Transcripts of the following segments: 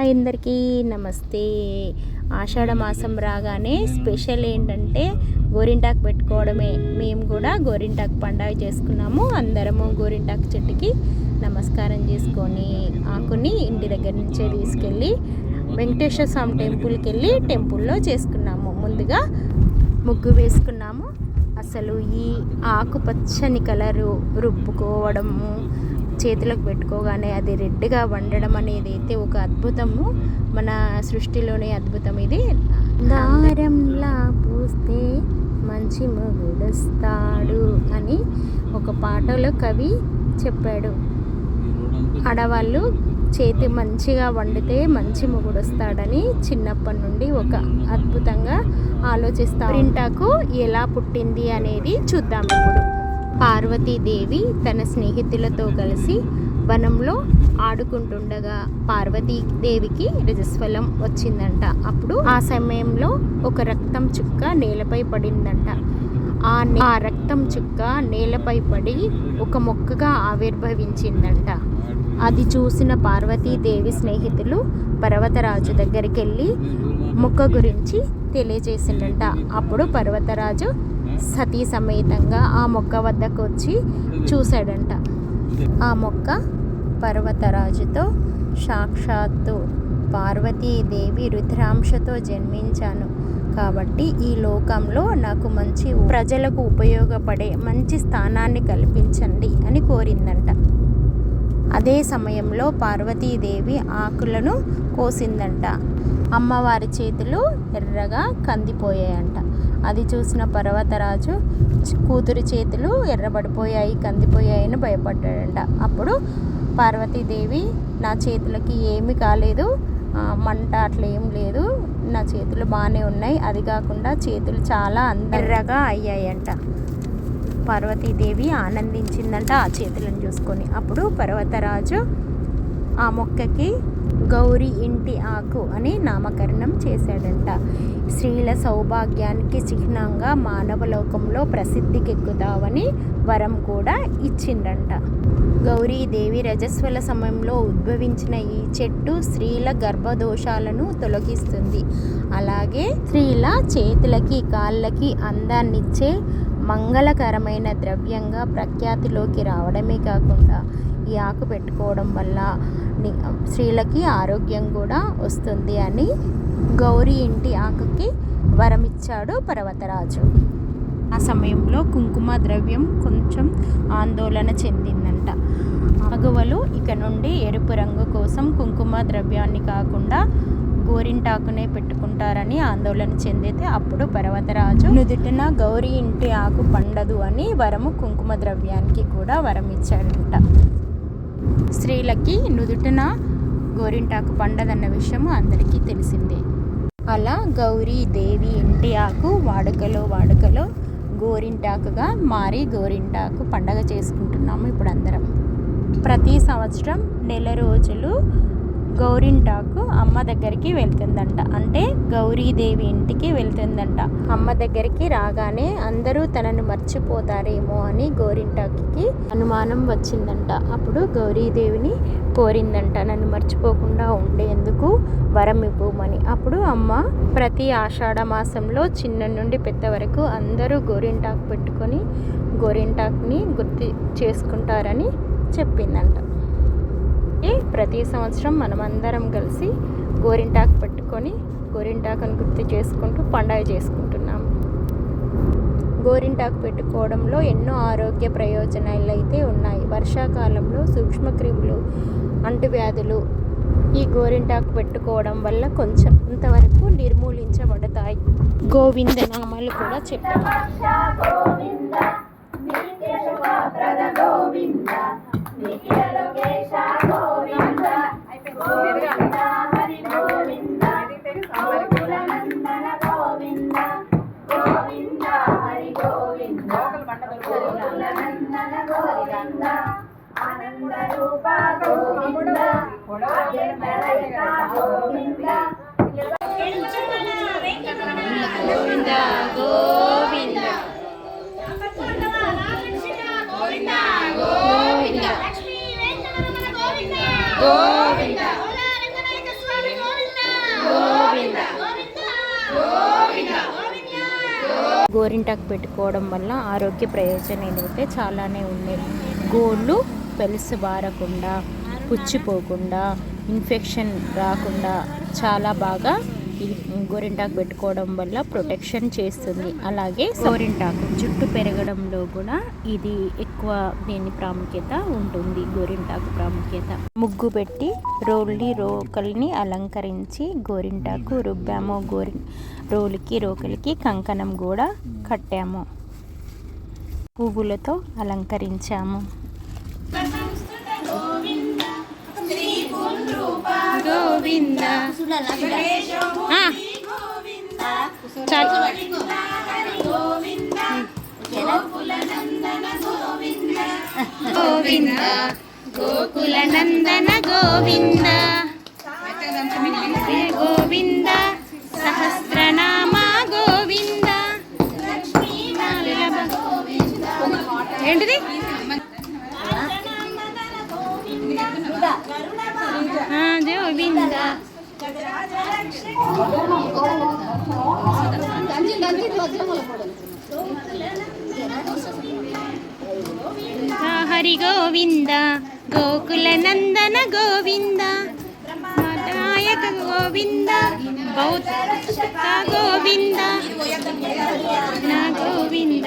అందరికీ నమస్తే. ఆషాఢ మాసం రాగానే స్పెషల్ ఏంటంటే గోరింటాకు పెట్టుకోవడమే. మేము కూడా గోరింటాకు పండగ చేసుకున్నాము. అందరము గోరింటాకు చెట్టుకి నమస్కారం చేసుకొని ఆకుని ఇంటి దగ్గర నుంచే తీసుకెళ్ళి వెంకటేశ్వర స్వామి టెంపుల్కి వెళ్ళి టెంపుల్లో చేసుకున్నాము. ముందుగా ముగ్గు వేసుకున్నాము. అసలు ఈ ఆకుపచ్చని కలరు రుబ్బుకోవడము చేతులకు పెట్టుకోగానే అది రెడ్గా వండడం అనేది అయితే ఒక అద్భుతము. మన సృష్టిలోనే అద్భుతం ఇది. దారంలా పూస్తే మంచి మొగుడొస్తాడు అని ఒక పాటలో కవి చెప్పాడు. ఆడవాళ్ళు చేతి మంచిగా వండితే మంచి మొగుడు వస్తాడని చిన్నప్పటి నుండి ఒక అద్భుతంగా ఆలోచిస్తా. ప్రింటాకు ఎలా పుట్టింది అనేది చూద్దాం ఇప్పుడు. పార్వతీదేవి తన స్నేహితులతో కలిసి వనంలో ఆడుకుంటుండగా పార్వతీదేవికి రజస్వలం వచ్చిందంట. అప్పుడు ఆ సమయంలో ఒక రక్తం చుక్క నేలపై పడిందంట. ఆ ఆ రక్తం చుక్క నేలపై పడి ఒక మొక్కగా ఆవిర్భవించిందంట. అది చూసిన పార్వతీదేవి స్నేహితులు పర్వతరాజు దగ్గరికి వెళ్ళి మొక్క గురించి తెలియజేసిండంట అప్పుడు పర్వతరాజు సతీ సమేతంగా ఆ మొక్క వద్దకు వచ్చి చూశాడంట. ఆ మొక్క పర్వతరాజుతో సాక్షాత్తు పార్వతీదేవి రుద్రాంశతో జన్మించాను. కాబట్టి ఈ లోకంలో నాకు మంచి ప్రజలకు ఉపయోగపడే మంచి స్థానాన్ని కల్పించండి అని కోరిందంట. అదే సమయంలో పార్వతీదేవి ఆకులను కోసిందంట. అమ్మవారి చేతులు ఎర్రగా కందిపోయాయంట. అది చూసిన పర్వతరాజు కూతురి చేతులు ఎర్రబడిపోయాయి కందిపోయాయని భయపడ్డాడంట. అప్పుడు పార్వతీదేవి నా చేతులకి ఏమీ కాలేదు మంట అట్లా ఏం లేదు నా చేతులు బాగానే ఉన్నాయి. అది కాకుండా చేతులు చాలా అందర్రగా అయ్యాయంట. పార్వతీదేవి ఆనందించిందంట ఆ చేతులను చూసుకొని. అప్పుడు పర్వతరాజు ఆ మొక్కకి గౌరీ ఇంటి ఆకు అని నామకరణం చేశాడంట. స్త్రీల సౌభాగ్యానికి చిహ్నంగా మానవ లోకంలో ప్రసిద్ధికెక్కుతావని వరం కూడా ఇచ్చిండంట. గౌరీదేవి రజస్వల సమయంలో ఉద్భవించిన ఈ చెట్టు స్త్రీల గర్భదోషాలను తొలగిస్తుంది. అలాగే స్త్రీల చేతులకి కాళ్ళకి అందాన్నిచ్చే మంగళకరమైన ద్రవ్యంగా ప్రఖ్యాతిలోకి రావడమే కాకుండా ఈ ఆకు పెట్టుకోవడం వల్ల స్త్రీలకి ఆరోగ్యం కూడా వస్తుంది అని గౌరీ ఇంటి ఆకుకి వరమిచ్చాడు పర్వతరాజు. ఆ సమయంలో కుంకుమ ద్రవ్యం కొంచెం ఆందోళన చెందిందంట. మగవలు ఇక నుండి ఎరుపు రంగు కోసం కుంకుమ ద్రవ్యాన్ని కాకుండా గోరింటాకునే పెట్టుకుంటారని ఆందోళన చెందితే అప్పుడు పర్వతరాజు నుదుటిన గౌరీ ఇంటి ఆకు పండదు అని వరము కుంకుమ ద్రవ్యానికి కూడా వరం ఇచ్చాడంట స్త్రీలకి నుదుటిన గోరింటాకు పండదన్న విషయం అందరికీ తెలిసిందే. అలా గౌరీ దేవి ఇంటి ఆకు వాడుకలో వాడుకలో గోరింటాకుగా మారి గోరింటాకు పండగ చేసుకుంటున్నాము ఇప్పుడు అందరం ప్రతి సంవత్సరం నెల రోజులు గౌరింటాకు అమ్మ దగ్గరికి వెళ్తుందంట. అంటే గౌరీదేవి ఇంటికి వెళ్తుందంట. అమ్మ దగ్గరికి రాగానే అందరూ తనను మర్చిపోతారేమో అని గోరింటాకుకి అనుమానం వచ్చిందంట. అప్పుడు గౌరీదేవిని కోరిందంట నన్ను మర్చిపోకుండా ఉండేందుకు వరం ఇవ్వమని. అప్పుడు అమ్మ ప్రతి ఆషాఢ మాసంలో చిన్న నుండి పెద్ద వరకు అందరూ గోరింటాకు పెట్టుకొని గోరింటాకుని గుర్తు చేసుకుంటారని చెప్పిందంట. ఏ ప్రతి సంవత్సరం మనమందరం కలిసి గోరింటాకు పెట్టుకొని గోరింటాకును గుర్తు చేసుకుంటూ పండగ చేసుకుంటున్నాం. గోరింటాకు పెట్టుకోవడంలో ఎన్నో ఆరోగ్య ప్రయోజనాలు అయితే ఉన్నాయి. వర్షాకాలంలో సూక్ష్మక్రిములు అంటువ్యాధులు ఈ గోరింటాకు పెట్టుకోవడం వల్ల కొంచెం ఇంతవరకు నిర్మూలించబడతాయి. గోవింద నామాలు కూడా చెప్పారు. గోరింటాకు పెట్టుకోవడం వల్ల ఆరోగ్య ప్రయోజనాలు అయితే చాలానే ఉన్నాయి గోళ్ళు పెలుసు బారకుండా పుచ్చిపోకుండా ఇన్ఫెక్షన్ రాకుండా చాలా బాగా గోరింటాకు పెట్టుకోవడం వల్ల ప్రొటెక్షన్ చేస్తుంది. అలాగే గోరింటాకు జుట్టు పెరగడంలో కూడా ఇది ఎక్కువ దీని ప్రాముఖ్యత ఉంటుంది గోరింటాకు ప్రాముఖ్యత. ముగ్గు పెట్టి రోల్ని రోకల్ని అలంకరించి గోరింటాకు రుబ్బాము. గోరి రోలుకి రోకలికి కంకణం కూడా కట్టాము. పువ్వులతో అలంకరించాము. గోవింద. చాలు. గోవింద. గోకుల నందన గోవింద. గోవింద. సహస్రనామ గోవింద. ఏంటిది? గోవింద హరి గోవింద గోకుల నందన గోవింద నాయక గోవింద గోవింద నా గోవింద.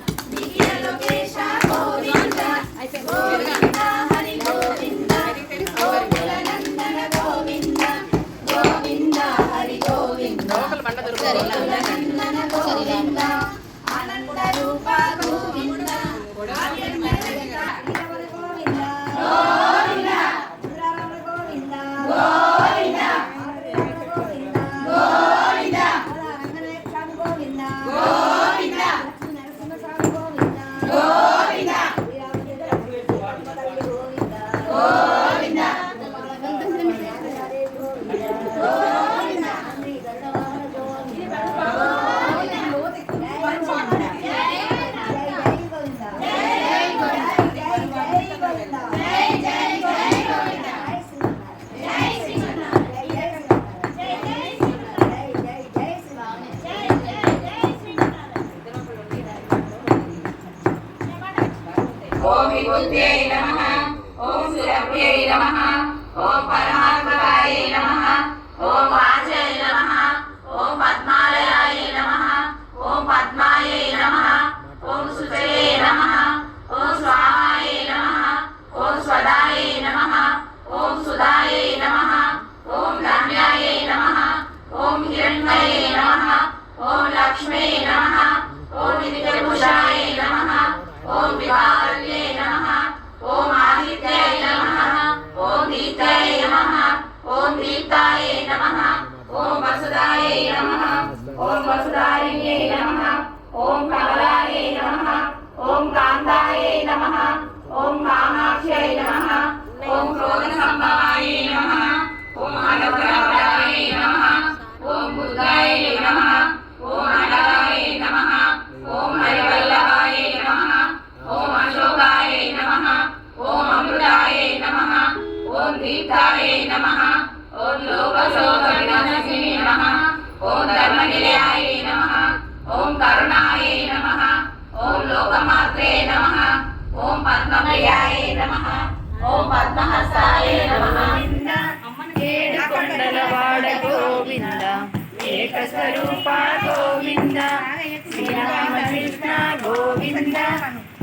శ్రీరామకృష్ణ గోవింద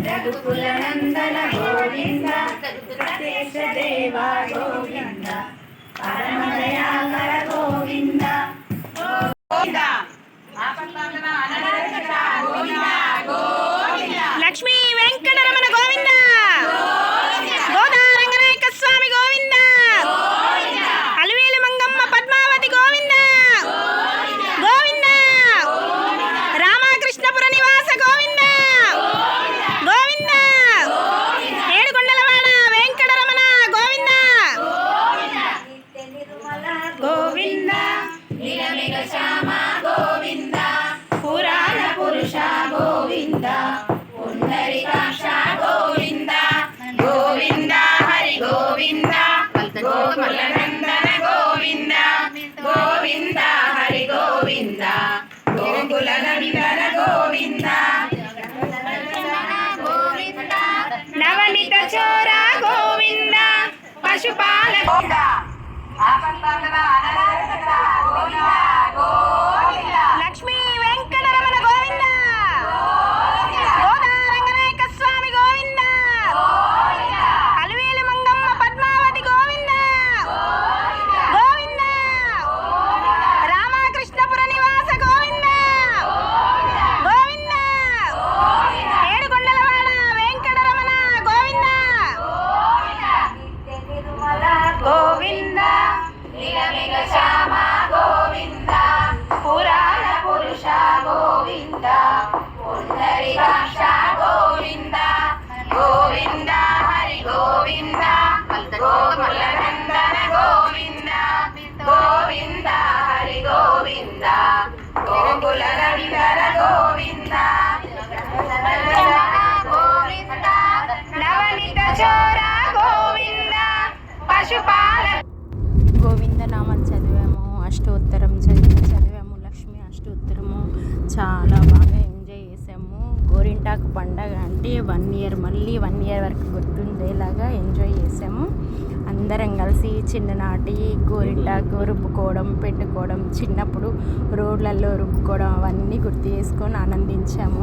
రఘుకుల నందన గోవింద ప్రత్యక్ష దేవ గోవింద పరమదయాకర గోవింద. శ్యామ आपण बघला गोविंदा गोविंदा. పండగ అంటే వన్ ఇయర్ మళ్ళీ వన్ ఇయర్ వరకు గుర్తుండేలాగా ఎంజాయ్ చేసాము. అందరం కలిసి చిన్ననాటి గోరింటాకు రుబ్బుకోవడం పెట్టుకోవడం చిన్నప్పుడు రోడ్లలో రుబ్బుకోవడం అవన్నీ గుర్తు చేసుకొని ఆనందించాము.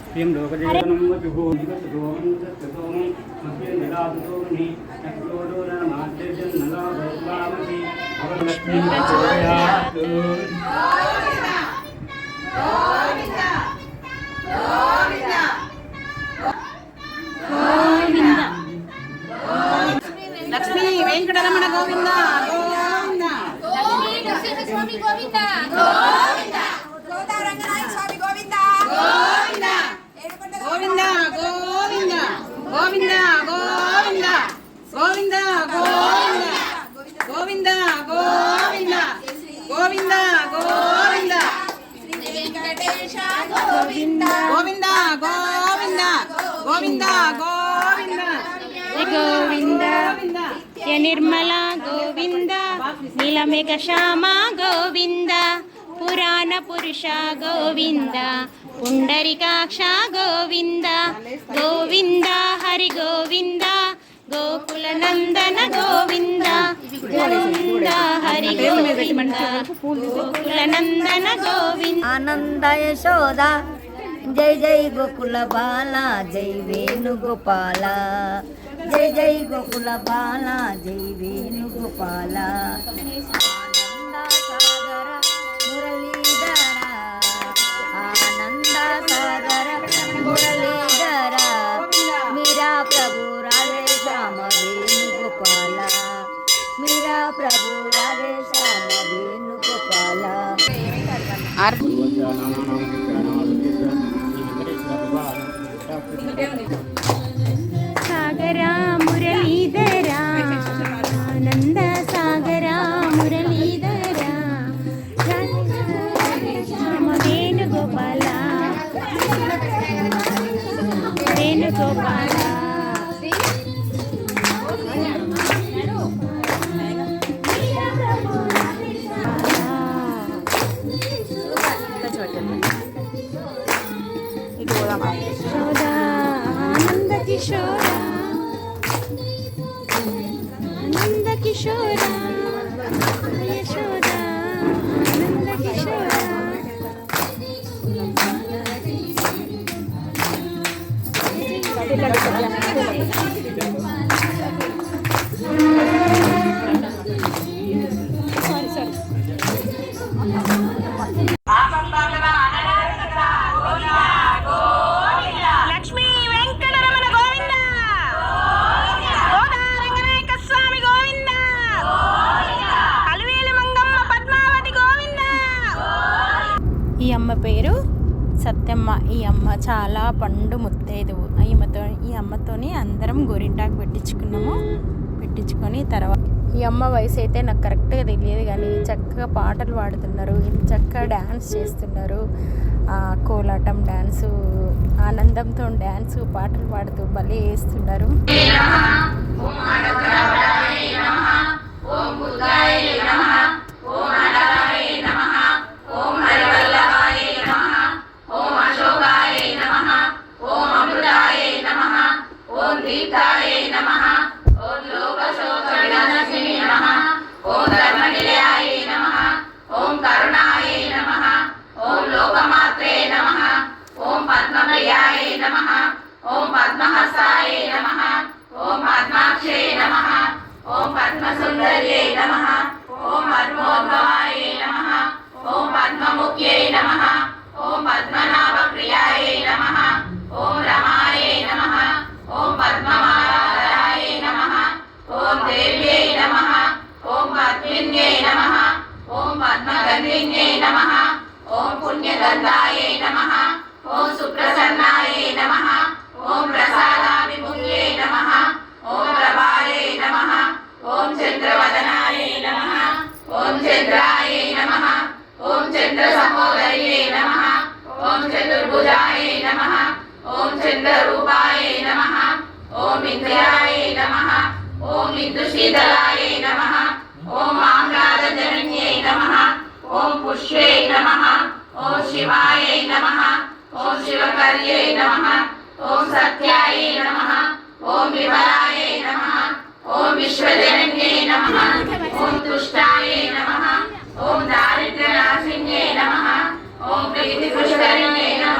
ప్రియం లక్ష్మీ వెంకటరమణ గోవింద గోవింద గోవింద గోవింద గోవింద గోవింద గోవింద గోవింద గోవింద గోవింద గోవింద గోవింద గోవింద గోవింద గోవింద గోవింద య నిర్మల గోవింద నీలమేఘ శ్యామ గోవింద ಪುರಾಣ ಪುರುಷ ಗೋವಿಂದ ಪುಂಡರಿಕಾಕ್ಷ ಗೋವಿಂದ ಗೋವಿಂದ ಹರಿ ಗೋವಿಂದ ಗೋಕುಲ ನಂದನ ಗೋವಿಂದ ಗೋವಿಂದ ಹರಿ ಗೋವಿಂದ ಗೋಕುಲ ನಂದನ ಗೋವಿಂದ ಆನಂದ ಯಶೋಧ జై జై గోకుల బాల జై వేణుగోపాల జై జై గోకుల బాల జై వేణుగోపాల ఆనంద సాగర మురళీధర ఆనంద సాగర మురళీధర మీరా ప్రభు రాధే శ్యామ వేణుగోపాల మీరా ప్రభు Radhe Shyama Venugopala Kishora, Ananda Kishora. Terima kasih. అమ్మతోని అందరం గోరింటాకు పెట్టించుకున్నాము. పెట్టించుకొని తర్వాత ఈ అమ్మ వయసు అయితే నాకు కరెక్ట్గా తెలియదు కానీ చక్కగా పాటలు పాడుతున్నారు. చక్కగా డ్యాన్స్ చేస్తున్నారు. కోలాటం డ్యాన్సు ఆనందంతో డ్యాన్స్ పాటలు పాడుతూ భలే వేస్తున్నారు. ఓం పద్మహస్తాయే గంధరూపాయ నమ. ఓం ఇంద్రాయ నమ. ఓం ఇంద్రశీతలాయ నమ. ఓం ఆహ్లాదజనన్యై నమ. ఓం పుష్యై నమ. ఓం శివాయ నమ. ఓం శివకర్యై నమ. ఓం సత్యాయ నమ. ఓం వివరాయ నమ. ఓం విశ్వజనన్యై నమ. ఓం తుష్టాయ నమ. ఓం దారిద్ర్యనాశిన్యై నమ. ఓం ప్రీతి పుష్కరిణ్యై నమ.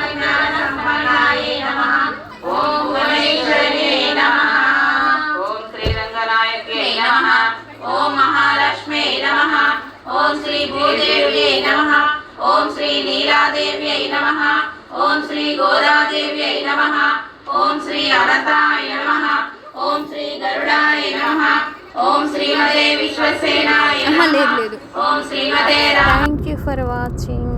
శ్రీ భూదేవ్యై నమ. ఓం శ్రీ నీలాదేవ్యై నమ. ఓం శ్రీ గోదాదేవ్యై నమ. ఓం శ్రీ అనంతాయ నమ. ఓం శ్రీ గరుడాయ నమ. ఓం శ్రీమతే విశ్వసేనాయ ఓం శ్రీమతే థ్యాంక్ యూ ఫర్ వాచింగ్